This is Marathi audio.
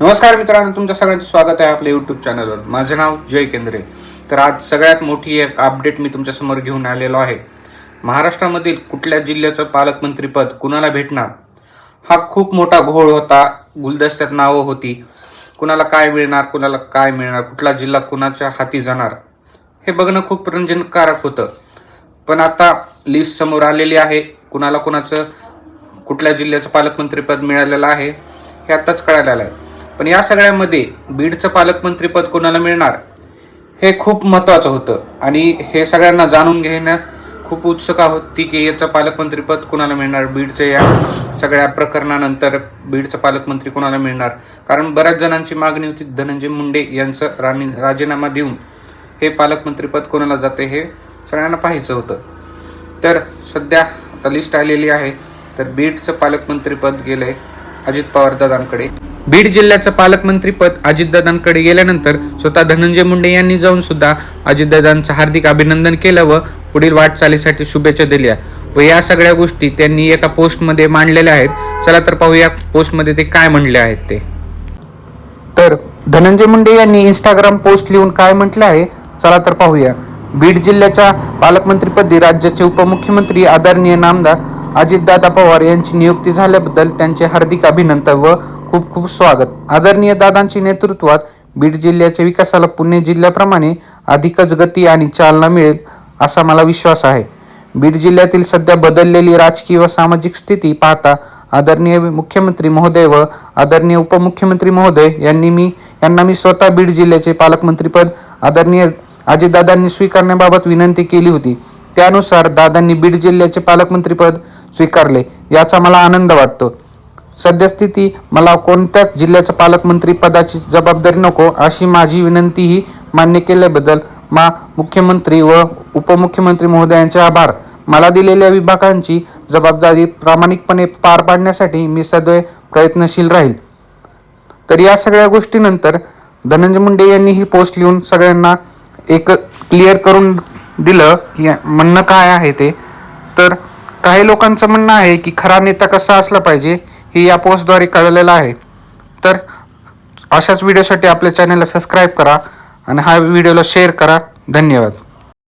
नमस्कार मित्रांनो तुमचं सगळ्यांचं स्वागत आहे आपल्या युट्यूब चॅनलवर माझं नाव जय केंद्रे. तर आज सगळ्यात मोठी एक अपडेट मी तुमच्यासमोर घेऊन आलेलो आहे. महाराष्ट्रामधील कुठल्या जिल्ह्याचं पालकमंत्रीपद कुणाला भेटणार? हा खूप मोठा घोळ होता गुलदस्त्यात नावं होती. कुणाला काय मिळणार कुणाला काय मिळणार कुठला जिल्हा कुणाच्या हाती जाणार? हे बघणं खूप रंजनकारक होतं. पण आता लिस्ट समोर आलेली आहे कुणाला कुणाचं कुठल्या जिल्ह्याचं पालकमंत्रीपद मिळालेलं आहे हे आताच कळालेलं आहे. पण या सगळ्यामध्ये बीडचं पालकमंत्रीपद कोणाला मिळणार? हे खूप महत्त्वाचं होतं. आणि हे सगळ्यांना जाणून घेणं खूप उत्सुका होती की याचं पालकमंत्रीपद कोणाला मिळणार? बीडचं या सगळ्या प्रकरणानंतर बीडचं पालकमंत्री कोणाला मिळणार? कारण बऱ्याच जणांची मागणी होती धनंजय मुंडे यांचं राणी राजीनामा देऊन हे पालकमंत्रीपद कोणाला जाते हे सगळ्यांना पाहायचं होतं. तर सध्या आता लिस्ट आलेली आहे. तर बीडचं पालकमंत्रीपद गेलंय अजित पवार दादांकडे. बीड जिल्ह्याचं पालकमंत्रीपद अजितदादांकडे गेल्यानंतर स्वतः धनंजय मुंडे यांनी जाऊन सुद्धा अजितदादांचं हार्दिक अभिनंदन केलं व पुढील वाटचालीसाठी शुभेच्छा दिल्या. व या सगळ्या गोष्टी त्यांनी एका पोस्टमध्ये मांडलेल्या आहेत. चला तर पाहूया पोस्टमध्ये ते काय म्हणले आहेत ते. तर धनंजय मुंडे यांनी इंस्टाग्राम पोस्ट लिहून काय म्हटलं आहे? चला तर पाहूया. बीड जिल्ह्याच्या पालकमंत्रीपदी राज्याचे उपमुख्यमंत्री आदरणीय नामदार अजितदादा पवार यांची नियुक्ती झाल्याबद्दल त्यांचे हार्दिक अभिनंदन व खूप खूप स्वागत. आदरणीय दादांच्या नेतृत्वात बीड जिल्ह्याच्या विकासाला पुणे जिल्ह्याप्रमाणे अधिकच गती आणि चालना मिळेल असा मला विश्वास आहे. बीड जिल्ह्यातील सध्या बदललेली राजकीय व सामाजिक स्थिती पाहता आदरणीय मुख्यमंत्री महोदय व आदरणीय उपमुख्यमंत्री महोदय यांनी मी यांना मी स्वतः बीड जिल्ह्याचे पालकमंत्रीपद आदरणीय अजितदादांनी स्वीकारण्याबाबत विनंती केली होती. त्यानुसार दादांनी बीड जिल्ह्याचे पालकमंत्रीपद स्वीकारले याचा मला आनंद वाटतो. सद्यस्थिती मला कोणत्याच जिल्ह्याचं पालकमंत्री पदाची जबाबदारी नको अशी माझी विनंतीही मान्य केल्याबद्दल मा मुख्यमंत्री व उपमुख्यमंत्री महोदयांचे आभार. मला दिलेल्या विभागांची जबाबदारी प्रामाणिकपणे पार पाडण्यासाठी मी सदैव प्रयत्नशील राहील. तर या सगळ्या गोष्टीनंतर धनंजय मुंडे यांनी ही पोस्ट लिहून सगळ्यांना एक क्लिअर करून दिलं की म्हणणं काय आहे ते. तर काही लोकांचं म्हणणं आहे की खरा नेता कसा असला पाहिजे हे या पोस्टद्वारे कळलेलं आहे. तर अशाच व्हिडिओसाठी आपल्या चॅनलला सबस्क्राईब करा आणि हा व्हिडिओला शेअर करा. धन्यवाद.